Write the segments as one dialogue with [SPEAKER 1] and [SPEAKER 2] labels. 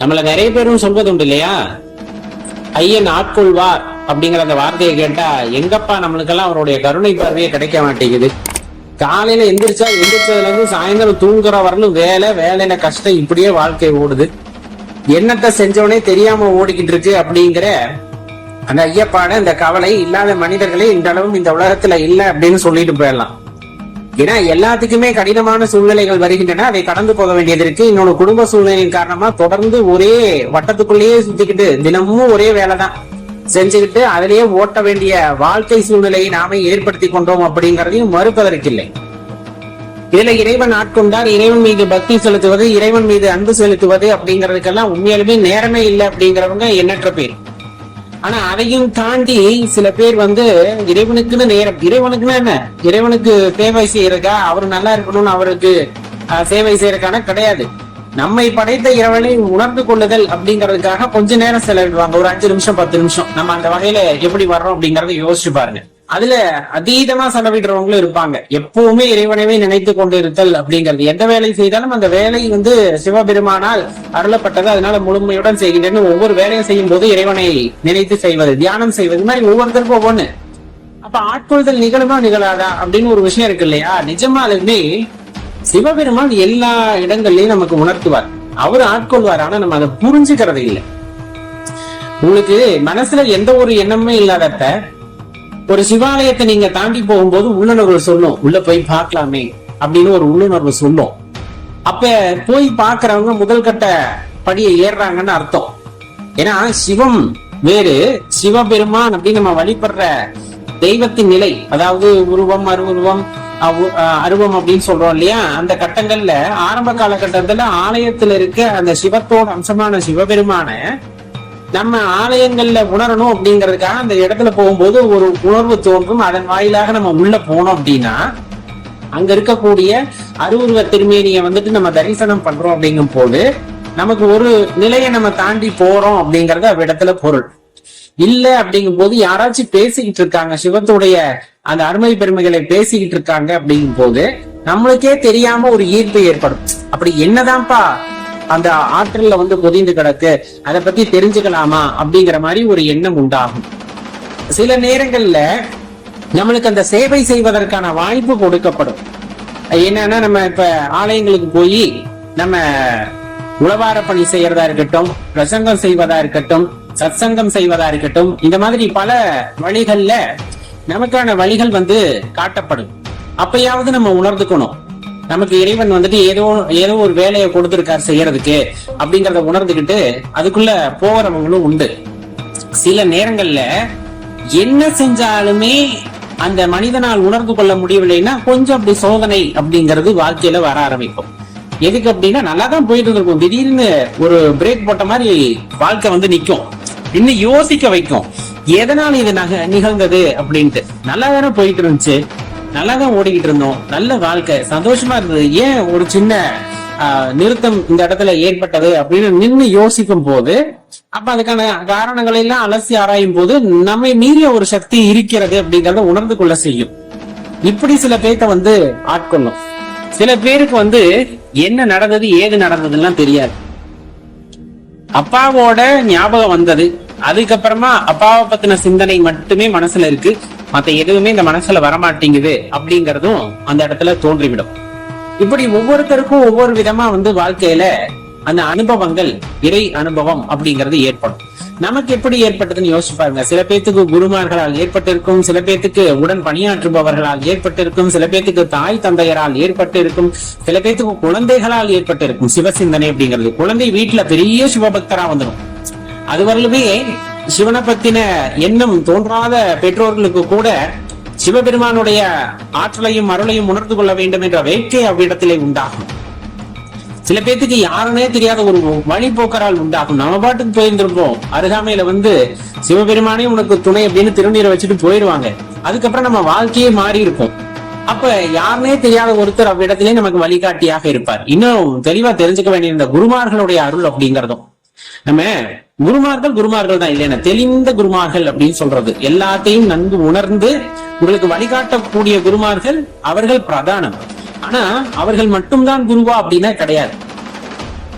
[SPEAKER 1] நம்மள நிறைய பேரும் சொல்வது உண்டு இல்லையா ஐயன் ஆட்கொள்வார் அப்படிங்கிற அந்த வார்த்தையை கேட்டா எங்கப்பா நம்மளுக்கெல்லாம் அவருடைய கருணை பார்வையே கிடைக்க மாட்டேங்குது? காலையில எந்திரிச்சா எந்திரிச்சதுல இருந்து சாயந்தரம் தூங்குற வரலும் வேலை வேலையில கஷ்டம் இப்படியே வாழ்க்கை ஓடுது. என்னத்த செஞ்சவனே தெரியாம ஓடிக்கிட்டு இருக்கு அப்படிங்கிற அந்த ஐயப்பாட இந்த கவலை இல்லாத மனிதர்களே இந்த அளவும் இந்த உலகத்துல இல்லை அப்படின்னு சொல்லிட்டு போயிடலாம். ஏன்னா எல்லாத்துக்குமே கடினமான சூழ்நிலைகள் வருகின்றன. அதை கடந்து போக வேண்டியது இருக்கு. இன்னொரு குடும்ப சூழ்நிலையின் காரணமா தொடர்ந்து ஒரே வட்டத்துக்குள்ளேயே சுத்திக்கிட்டு தினமும் ஒரே வேலைதான். செஞ்சுக்கிட்டு அதிலேயே ஓட்ட வேண்டிய வாழ்க்கை சூழ்நிலையை நாமே ஏற்படுத்தி கொண்டோம் அப்படிங்கறதையும் மறுப்பதற்கில்லை. இதுல இறைவன் ஆட்கொண்டார். இறைவன் மீது பக்தி செலுத்துவது இறைவன் மீது அன்பு செலுத்துவது அப்படிங்கறதுக்கெல்லாம் உண்மையாலுமே நேரமே இல்லை அப்படிங்கிறவங்க எண்ணற்ற பேர். ஆனா அதையும் தாண்டி சில பேர் வந்து இறைவனுக்குன்னு நேரம் இறைவனுக்குன்னா என்ன? இறைவனுக்கு சேவை செய்யறதுக்கா? அவர் நல்லா இருக்கணும்னு அவருக்கு சேவை செய்யறதுக்கான கிடையாது. நம்மை படைத்த இறைவனை உணர்ந்து கொள்ளுதல் அப்படிங்கறதுக்காக கொஞ்ச நேரம் செலவிடுவாங்க. ஒரு அஞ்சு நிமிஷம் பத்து நிமிஷம். நம்ம அந்த வகையில எப்படி வர்றோம் அப்படிங்கறத யோசிச்சு பாருங்க. அதுல அதீதமா செலவிடுறவங்களும் இருப்பாங்க. எப்பவுமே இறைவனவே நினைத்து கொண்டு இருத்தல் அப்படிங்கிறது. எந்த வேலை செய்தாலும் அந்த வேலை வந்து சிவபெருமானால் அருளப்பட்டது. அதனால முழுமையுடன் செய்கின்றேன்னு ஒவ்வொரு வேலையும் செய்யும் போது இறைவனை நினைத்து செய்வது தியானம் செய்வது. இது மாதிரி ஒவ்வொருத்தருக்கும் ஒவ்வொன்னு அப்ப ஆட்கொள்தல் நிகழுமா நிகழாதா அப்படின்னு ஒரு விஷயம் இருக்கு இல்லையா? நிஜமாலுமே சிவபெருமான் எல்லா இடங்கள்லயும் நமக்கு உணர்த்துவார். அவர் ஆட்கொள்வார். ஆனா நம்ம அதை புரிஞ்சுக்கிறது இல்லை. உங்களுக்கு மனசுல எந்த ஒரு எண்ணமே இல்லாதப்ப ஒரு சிவாலயத்தை நீங்க தாண்டி போகும்போது உள்ளுணர்வு சொல்லும். உள்ள போய் பார்க்கலாமே அப்படின்னு ஒரு உள்ளுணர்வு சொல்லும். அப்ப போய் பார்க்கறவங்க முதல் கட்ட படியை ஏறுறாங்கன்னு அர்த்தம். ஏன்னா சிவம் வேறு சிவபெருமான் அப்படின்னு நம்ம வழிபடுற தெய்வத்தின் நிலை. அதாவது உருவம் அருவுருவம் அருவம் அப்படின்னு சொல்றோம் இல்லையா? அந்த கட்டங்கள்ல ஆரம்ப காலகட்டத்துல ஆலயத்துல இருக்க அந்த சிவத்தோட அம்சமான சிவபெருமான நம்ம ஆலயங்கள்ல உணரணும் அப்படிங்கிறதுக்காக அந்த இடத்துல போகும்போது ஒரு உணர்வு தோன்றும். அதன் வாயிலாக நம்ம உள்ள போனோம் அப்படின்னா அங்க இருக்கக்கூடிய அருவுருவ திருமேனிய வந்துட்டு நம்ம தரிசனம் பண்றோம் அப்படிங்கும் போது நமக்கு ஒரு நிலையை நம்ம தாண்டி போறோம் அப்படிங்கறது அவ்விடத்துல பொருள். இல்ல அப்படிங்கும் போது யாராச்சும் பேசிக்கிட்டு இருக்காங்க சிவத்துடைய அந்த அருமை பெருமைகளை பேசிக்கிட்டு இருக்காங்க அப்படிங்கும் போது நம்மளுக்கே தெரியாம ஒரு ஈர்ப்பு ஏற்படும். அப்படி என்னதான்ப்பா? அந்த ஆற்றல்ல வந்து பொதிந்து கிடக்கு. அதை பத்தி தெரிஞ்சுக்கலாமா? அப்படிங்கிற மாதிரி ஒரு எண்ணம் உண்டாகும். சில நேரங்கள்ல நம்மளுக்கு அந்த சேவை செய்வதற்கான வாய்ப்பு கொடுக்கப்படும். என்னன்னா நம்ம இப்ப ஆலயங்களுக்கு போய் நம்ம உளவார பணி செய்யறதா இருக்கட்டும் பிரசங்கம் செய்வதா இருக்கட்டும் சத்சங்கம் செய்வதா இருக்கட்டும் இந்த மாதிரி பல வழிகள்ல நமக்கான வழிகள் வந்து காட்டப்படும். அப்பயாவது நம்ம உணர்ந்துக்கணும். நமக்கு இறைவன் வந்துட்டு ஏதோ ஏதோ ஒரு வேலையை கொடுத்துருக்காரு செய்யறதுக்கு அப்படிங்கறத உணர்ந்துகிட்டு அதுக்குள்ள போகிறவங்களும் உண்டு. சில நேரங்கள்ல என்ன செஞ்சாலுமே அந்த மனிதனால் உணர்ந்து கொள்ள முடியவில்லைன்னா கொஞ்சம் அப்படி சோதனை அப்படிங்கிறது வாழ்க்கையில வர ஆரம்பிக்கும். எதுக்கு அப்படின்னா நல்லா தான் போயிட்டு இருந்திருக்கும். திடீர்னு ஒரு பிரேக் போட்ட மாதிரி வாழ்க்கை வந்து நிற்கும் இன்னும் யோசிக்க வைக்கும். எதனால இது நக நிகழ்ந்தது அப்படின்ட்டு. நல்லா தானே போயிட்டு இருந்துச்சு. நல்லா தான் ஓடிக்கிட்டு இருந்தோம். நல்ல வாழ்க்கை. சந்தோஷமா இருந்தது. ஏன் ஒரு சின்ன நிறுத்தம் இந்த இடத்துல ஏற்பட்டது அப்படின்னு நின்னு யோசிக்கும் போது அப்ப அதுக்கான காரணங்களை எல்லாம் அலசி ஆராயும் போது நம்மை மீறிய ஒரு சக்தி இருக்கிறது அப்படிங்கறத உணர்ந்து கொள்ள செய்யும். இப்படி சில பேர்த்த வந்து ஆட்கொள்ளும். சில பேருக்கு வந்து என்ன நடந்தது ஏது நடந்ததுலாம் தெரியாது. அப்பாவோட ஞாபகம் வந்தது. அதுக்கப்புறமா அப்பாவை பத்தின சிந்தனை மட்டுமே மனசுல இருக்கு. மத்த எதுவுமே இந்த மனசுல வரமாட்டேங்குது அப்படிங்கறதும் அந்த இடத்துல தோன்றிவிடும். இப்படி ஒவ்வொருத்தருக்கும் ஒவ்வொரு விதமா வந்து வாழ்க்கையில அந்த அனுபவங்கள் இறை அனுபவம் அப்படிங்கிறது ஏற்படும். நமக்கு எப்படி ஏற்பட்டதுன்னு யோசிச்சு பாருங்க. சில பேத்துக்கு குருமார்களால் ஏற்பட்டிருக்கும் சில பேத்துக்கு உடன் பணியாற்றுபவர்களால் ஏற்பட்டிருக்கும் சில பேத்துக்கு தாய் தந்தையரால் ஏற்பட்டிருக்கும் சில பேத்துக்கு குழந்தைகளால் ஏற்பட்டிருக்கும் சிவசிந்தனை அப்படிங்கிறது. குழந்தை வீட்டுல பெரிய சிவபக்தரா வந்துடும் அதுவரையிலுமே சிவனை பத்தின எண்ணம் தோன்றாத பெற்றோர்களுக்கு கூட சிவபெருமானுடைய ஆற்றலையும் அருளையும் உணர்ந்து கொள்ள வேண்டும் என்ற வேட்கை அவ்விடத்திலே உண்டாகும். சில பேத்துக்கு யாருனே தெரியாத ஒரு வழிபோக்கரால் உண்டாகும். நம்ம பாட்டுக்கு போயிருந்திருப்போம். அருகாமையில வந்து சிவபெருமானே உனக்கு துணை அப்படின்னு திருநீரை வச்சுட்டு போயிடுவாங்க அதுக்கப்புறம் நம்ம வாழ்க்கையே மாறி இருக்கும். அப்ப யாருனே தெரியாத ஒருத்தர் அவ்விடத்திலே நமக்கு வழிகாட்டியாக இருப்பார். இன்னும் தெளிவா தெரிஞ்சுக்க வேண்டிய இந்த குருமார்களுடைய அருள் அப்படிங்கறதும். நம்ம குருமார்கள் குருமார்கள் தான் இல்லையா? தெளிந்த குருமார்கள் அப்படின்னு சொல்றது. எல்லாத்தையும் நன்கு உணர்ந்து உங்களுக்கு வழிகாட்டக்கூடிய குருமார்கள் அவர்கள் பிரதானம். ஆனா அவர்கள் மட்டும்தான் குருவா அப்படின்னா கிடையாது.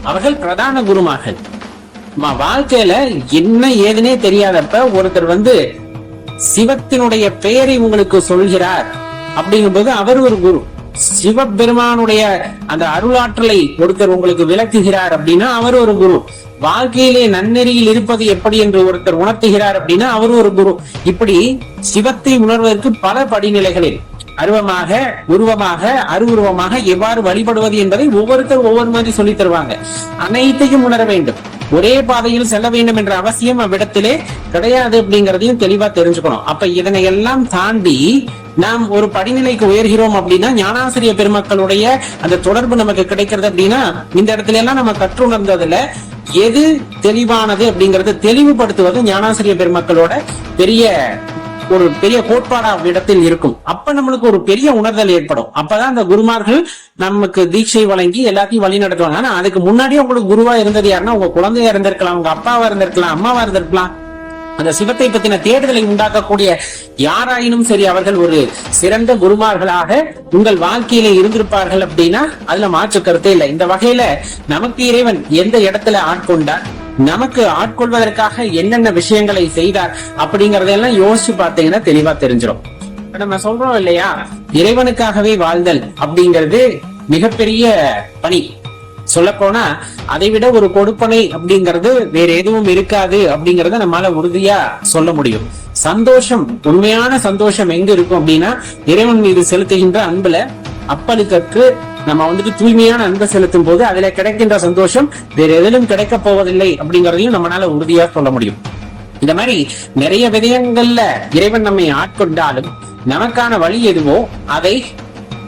[SPEAKER 1] அவர்கள் பிரதான குருமார்கள். வாழ்க்கையில என்ன ஏதுனே தெரியாதப்ப ஒருத்தர் வந்து சிவத்தினுடைய பெயரை உங்களுக்கு சொல்கிறார். அப்படிங்கும்போது அவர் ஒரு குரு. சிவபெருமானுடைய அந்த அருளாற்றலை ஒருத்தர் உங்களுக்கு விளக்குகிறார் அப்படின்னா அவர் ஒரு குரு. வாழ்க்கையிலே நன்னெறியில் இருப்பது எப்படி என்று ஒருத்தர் உணர்த்துகிறார் அப்படின்னா அவர் ஒரு குரு. இப்படி சிவத்தை உணர்வதற்கு பல படிநிலைகளில் அருவமாக உருவமாக அருவுருவமாக எவ்வாறு வழிபடுவது என்பதை ஒவ்வொருத்தர் ஒவ்வொரு மாதிரி சொல்லி தருவாங்க. அனைத்தையும் உணர வேண்டும். ஒரே பாதையில் செல்ல வேண்டும் என்ற அவசியம் அவ்விடத்திலே கிடையாது அப்படிங்கறதையும் தெளிவா தெரிஞ்சுக்கணும். அப்ப இதனை எல்லாம் தாண்டி நாம் ஒரு படிநிலைக்கு உயர்கிறோம் அப்படின்னா ஞானாசிரிய பெருமக்களுடைய அந்த தொடர்பு நமக்கு கிடைக்கிறது அப்படின்னா இந்த இடத்துல எல்லாம் நம்ம கற்றுணர்ந்ததுல எது தெளிவானது அப்படிங்கறத தெளிவுபடுத்துவது ஞானாசிரிய பெருமக்களோட பெரிய ஒரு பெரிய கோட்பாடா இடத்தில் இருக்கும். அப்ப நம்மளுக்கு ஒரு பெரிய உணர்தல் ஏற்படும். அப்பதான் அந்த குருமார்கள் நமக்கு தீட்சை வழங்கி எல்லாத்தையும் வழி நடத்துவாங்க. ஆனா அதுக்கு முன்னாடியே உங்களுக்கு குருவா இருந்தது யாருன்னா உங்க குழந்தையா இருந்திருக்கலாம் உங்க அப்பாவா இருந்திருக்கலாம் அம்மாவா இருந்திருக்கலாம். அந்த சிவத்தை பத்தின தேடுதலை உண்டாக்கக்கூடிய யாராயினும் சரி அவர்கள் ஒரு சிறந்த குருமார்களாக உங்கள் வாழ்க்கையில இருந்திருப்பார்கள் அப்படின்னா அதுல மாற்று கருத்தே இல்லை. இந்த வகையில நமக்கு இறைவன் எந்த இடத்துல ஆட்கொண்டார்? நமக்கு ஆட்கொள்வதற்காக என்னென்ன விஷயங்களை செய்தார் அப்படிங்கறதெல்லாம் யோசிச்சு பார்த்தீங்கன்னா தெளிவா தெரிஞ்சிடும் நம்ம சொல்றோம் இல்லையா? இறைவனுக்காகவே வாழ்தல் அப்படிங்கிறது மிகப்பெரிய பணி. சொல்ல போனா அதை விட ஒரு கொடுப்பனை அப்படிங்கிறது வேற எதுவும் இருக்காது அப்படிங்கறத நம்மளால உறுதியா சொல்ல முடியும். சந்தோஷம் உண்மையான சந்தோஷம் எங்க இருக்கும் அப்படின்னா இறைவன் மீது செலுத்துகின்ற அன்புல அப்பலுக்கு நம்ம வந்துட்டு தூய்மையான அன்பை செலுத்தும் போது அதுல கிடைக்கின்ற சந்தோஷம் வேற எதிலும் கிடைக்க போவதில்லை அப்படிங்கறதையும் நம்மளால உறுதியா சொல்ல முடியும். இந்த மாதிரி நிறைய விதயங்கள்ல இறைவன் நம்மை ஆட்கொண்டாலும் நமக்கான வழி எதுவோ அதை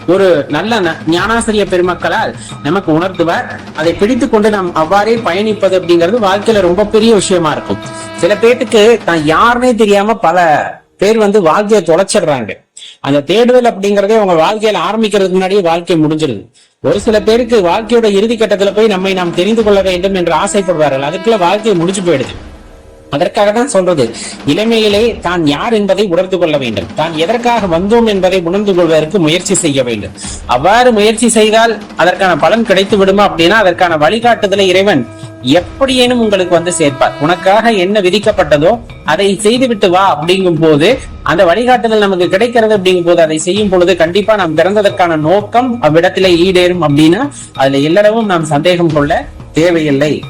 [SPEAKER 1] ஒரு நல்ல ஞானாசிரிய பெருமக்களால் நமக்கு உணர்த்துவார். அதை பிடித்து கொண்டு நாம் அவ்வாறே பயணிப்பது அப்படிங்கிறது வாழ்க்கையில ரொம்ப பெரிய விஷயமா இருக்கும். சில பேர்த்துக்கு தான் யாருன்னே தெரியாம பல பேர் வந்து வாழ்க்கையை தொலைச்சிடுறாங்க. அந்த தேடுதல் அப்படிங்கறதே உங்க வாழ்க்கையில ஆரம்பிக்கிறதுக்கு முன்னாடியே வாழ்க்கை முடிஞ்சிருது. ஒரு சில பேருக்கு வாழ்க்கையோட இறுதி கட்டத்துல போய் நம்மை நாம் தெரிந்து கொள்ள வேண்டும் என்று ஆசைப்படுவார்கள். அதுக்குள்ள வாழ்க்கை முடிஞ்சு போயிடுது. அதற்காக தான் சொல்றது. இளமையிலே தான் யார் என்பதை உணர்ந்து கொள்ள வேண்டும். தான் எதற்காக வந்தோம் என்பதை உணர்ந்து கொள்வதற்கு முயற்சி செய்ய வேண்டும். அவ்வாறு முயற்சி செய்தால் அதற்கான பலன் கிடைத்து விடுமா அப்படின்னா அதற்கான வழிகாட்டுதலை இறைவன் எப்படியேனும் உங்களுக்கு வந்து சேர்ப்பார். உனக்காக என்ன விதிக்கப்பட்டதோ அதை செய்துவிட்டு வா அப்படிங்கும் போது அந்த வழிகாட்டுதல் நமக்கு கிடைக்கிறது அப்படிங்கும் போது அதை செய்யும் பொழுது கண்டிப்பா நாம் பிறந்ததற்கான நோக்கம் அவ்விடத்திலே ஈடேறும் அப்படின்னா அதுல எல்லளவும் நாம் சந்தேகம் கொள்ள தேவையில்லை.